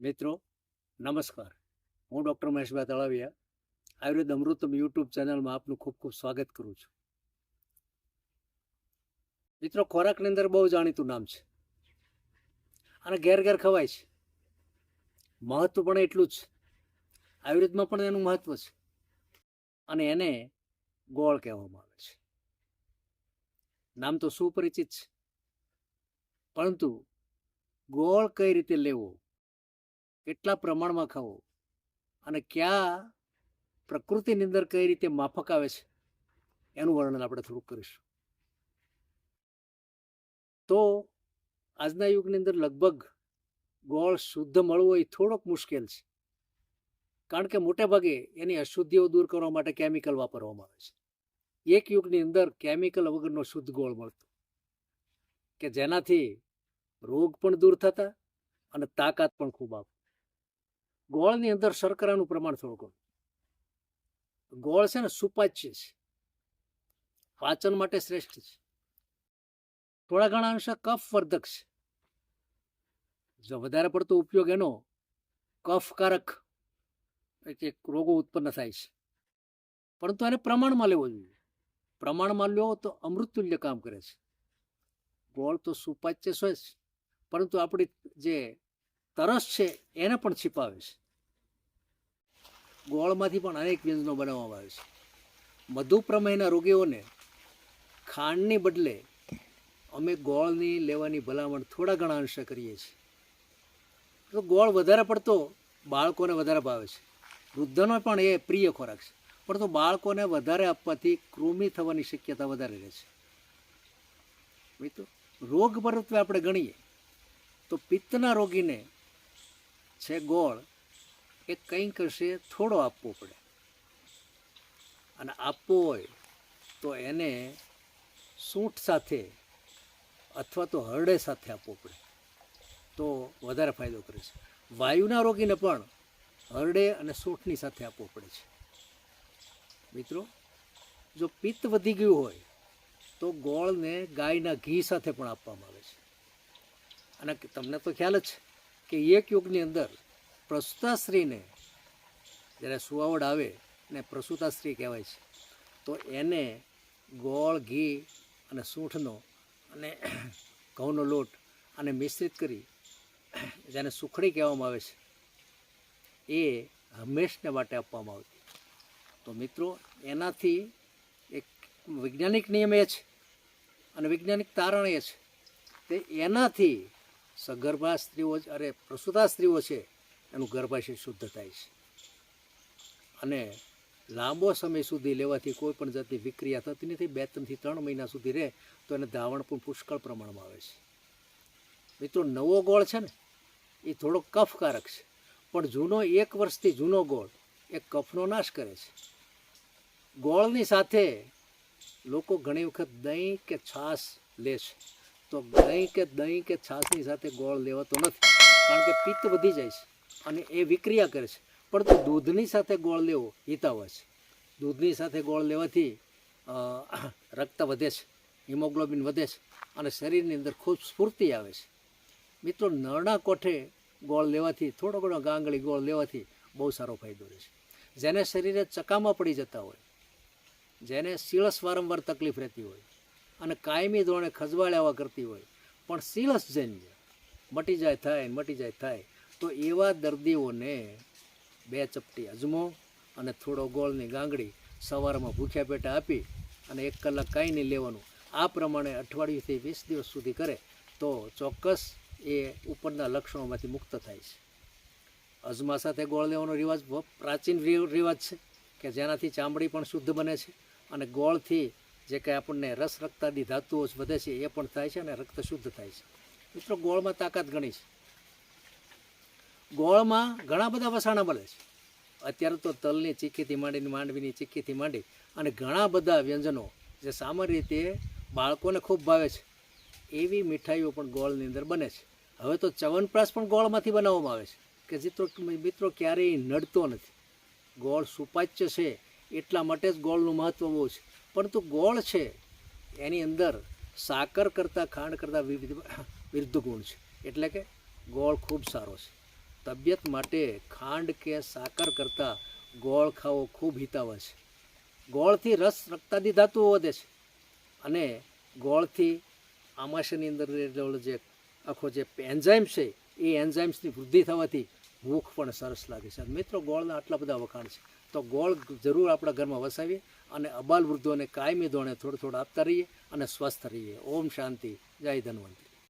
મિત્રો, નમસ્કાર. હું ડૉક્ટર મહેશભાઈ તળાવિયા આયુર્વેદ અમૃતમ યુટ્યુબ ચેનલમાં આપનું ખૂબ ખૂબ સ્વાગત કરું છું. મિત્રો, ખોરાકની અંદર બહુ જાણીતું નામ છે. અને ઘેર ઘેર ખવાય છે. મહત્વ પણ એટલું જ આયુર્વેદમાં પણ એનું મહત્વ છે. અને એને ગોળ કહેવામાં આવે છે. નામ તો સુપરિચિત છે. પરંતુ ગોળ કઈ રીતે લેવો? કેટલા પ્રમાણમાં ખાવો? અને કયા પ્રકૃતિની અંદર કઈ રીતે માફક આવે છે? એનું વર્ણન આપણે થોડુંક કરીશું. તો આજના યુગની અંદર લગભગ ગોળ શુદ્ધ મળવો એ થોડોક મુશ્કેલ છે. કારણ કે મોટે ભાગે એની અશુદ્ધિઓ દૂર કરવા માટે કેમિકલ વાપરવામાં આવે છે. એક યુગની અંદર કેમિકલ વગરનો શુદ્ધ ગોળ મળતો. કે જેનાથી રોગ પણ દૂર થતા અને તાકાત પણ ખૂબ આપે ગોળની અંદર શર્કરાનું પ્રમાણ થોડું ઘણું. ગોળ છે ને સુપાચ્ય છે. પાચન માટે શ્રેષ્ઠ છે. થોડા ઘણા અંશે કફવર્ધક છે. જો વધારે પડતો ઉપયોગ એનો કફકારક એટલે રોગો ઉત્પન્ન થાય છે. પરંતુ એને પ્રમાણમાં લેવો જોઈએ. પ્રમાણમાં લો તો અમૃતતુલ્ય કામ કરે છે. ગોળ તો સુપાચ્ય છે. પરંતુ આપણી જે તરસ છે, એને પણ છીપાવે છે. ગોળમાંથી પણ અનેક વ્યંજનો બનાવવામાં આવે છે. મધુપ્રમેહના રોગીઓને ખાંડની બદલે અમે ગોળની લેવાની ભલામણ થોડા ઘણા અંશે કરીએ છીએ. તો ગોળ વધારે પડતો બાળકોને વધારે ભાવે છે. વૃદ્ધનો પણ એ પ્રિય ખોરાક છે. પરંતુ બાળકોને વધારે આપવાથી કૃમિ થવાની શક્યતા વધારે રહે છે. મિત્રો રોગ પરત્વે આપણે ગણીએ તો પિત્તના રોગીને છે ગોળ, એ કંઈક હશે થોડો આપવો પડે. અને આપવો હોય તો એને સૂંઠ સાથે અથવા તો હરડે સાથે આપવો પડે. તો વધારે ફાયદો કરે છે. વાયુના રોગીને પણ હરડે અને સૂંઠની સાથે આપવો પડે છે. મિત્રો, જો પિત્ત વધી ગયું હોય તો ગોળને ગાયના ઘી સાથે પણ આપવામાં આવે છે. અને તમને તો ખ્યાલ જ છે. કે એક યુગની અંદર પ્રસૂતાશ્રીને જ્યારે સુવાવડ આવે ને પ્રસૂતાશ્રી કહેવાય છે, તો એને ગોળ, ઘી અને સૂંઠનો અને ઘઉંનો લોટ અને મિશ્રિત કરી જેને સુખડી કહેવામાં આવે છે, એ હંમેશને માટે આપવામાં આવતી. તો મિત્રો, એનાથી એક વૈજ્ઞાનિક નિયમ એ છે અને વૈજ્ઞાનિક તારણ એ છે. તે એનાથી સગર્ભા સ્ત્રીઓ અરે પ્રસૂતા સ્ત્રીઓ છે, એનું ગર્ભાશય શુદ્ધ થાય છે. અને લાંબો સમય સુધી લેવાથી કોઈ પણ જાતની વિક્રિયા થતી નથી બે ત્રણથી ત્રણ મહિના સુધી રહે, તો એને ધાવણ પણ પુષ્કળ પ્રમાણમાં આવે છે. મિત્રો, નવો ગોળ છે ને, એ થોડો કફકારક છે. પણ જૂનો, એક વર્ષથી જૂનો ગોળ, એ કફનો નાશ કરે છે. ગોળની સાથે લોકો ઘણી વખત દહીં કે છાશ લે છે. તો દહીં કે દહીં કે છાશની સાથે ગોળ લેવાતો નથી, કારણ કે પિત્ત વધી જાય છે અને એ વિક્રિયા કરે છે. પરંતુ દૂધની સાથે ગોળ લેવો હિતાવ છે. દૂધની સાથે ગોળ લેવાથી રક્ત વધે છે, હિમોગ્લોબિન વધે છે અને શરીરની અંદર ખૂબ સ્ફૂર્તિ આવે છે. મિત્રો નરણા કોઠે ગોળ લેવાથી, થોડો ઘણો ગાંગળી ગોળ લેવાથી બહુ સારો ફાયદો રહે છે. જેને શરીરે ચકામાં પડી જતા હોય, જેને સીળસ વારંવાર તકલીફ રહેતી હોય અને કાયમી ધોરણે ખજવાળ્યા કરતી હોય. પણ સીલસ જૈન છે. મટી જાય થાય, મટી જાય થાય. તો એવા દર્દીઓને બે ચપટી અજમો અને થોડો ગોળની ગાંગડી સવારમાં ભૂખ્યા પેટે આપી અને એક કલાક કાંઈ નહીં લેવાનું. આ પ્રમાણે અઠવાડિયુંથી વીસ દિવસ સુધી કરે તો ચોક્કસ એ ઉપરના લક્ષણોમાંથી મુક્ત થાય છે. અજમા સાથે ગોળ લેવાનો રિવાજ પ્રાચીન રિવાજ છે કે જેનાથી ચામડી પણ શુદ્ધ બને છે અને ગોળથી જે કંઈ આપણને રસ રક્તાદી ધાતુઓ વધે છે, એ પણ થાય છે અને રક્ત શુદ્ધ થાય છે. મિત્રો, ગોળમાં તાકાત ઘણી છે. ગોળમાં ઘણા બધા વસાણા મળે છે. અત્યારે તો તલની ચીક્કીથી માંડીને માંડવીની ચીક્કીથી માંડી અને ઘણા બધા વ્યંજનો જે સામાન્ય રીતે બાળકોને ખૂબ ભાવે છે. એવી મીઠાઈઓ પણ ગોળની અંદર બને છે. હવે તો ચવનપ્રાશ પણ ગોળમાંથી બનાવવામાં આવે છે. કે ચિત્રો મિત્રો, ક્યારેય નડતો નથી. ગોળ સુપાચ્ય છે, એટલા માટે જ ગોળનું મહત્ત્વ બહુ છે. પરંતુ ગોળ છે, એની અંદર સાકર કરતાં ખાંડ કરતાં વિવિધ વિરુદ્ધ ગુણ છે. એટલે કે ગોળ ખૂબ સારો છે. તબિયત માટે ખાંડ કે સાકર કરતાં ગોળ ખાવો ખૂબ હિતાવ છે. ગોળથી રસ રક્તાદી ધાતુઓ વધે છે. અને ગોળથી આમાશયની અંદર જે આખો જે એન્ઝાઇમ છે, એ એન્ઝાઇમ્સની વૃદ્ધિ થવાથી ભૂખ પણ સરસ લાગે છે. મિત્રો, ગોળના આટલા બધા વખાણ છે. તો ગોળ જરૂર આપણા ઘરમાં વસાવીએ અને અબાલ વૃદ્ધોને કાયમી ધોરણે થોડું થોડું આપતા રહીએ અને સ્વસ્થ રહીએ. ઓમ શાંતિ. જય ધન્વંત.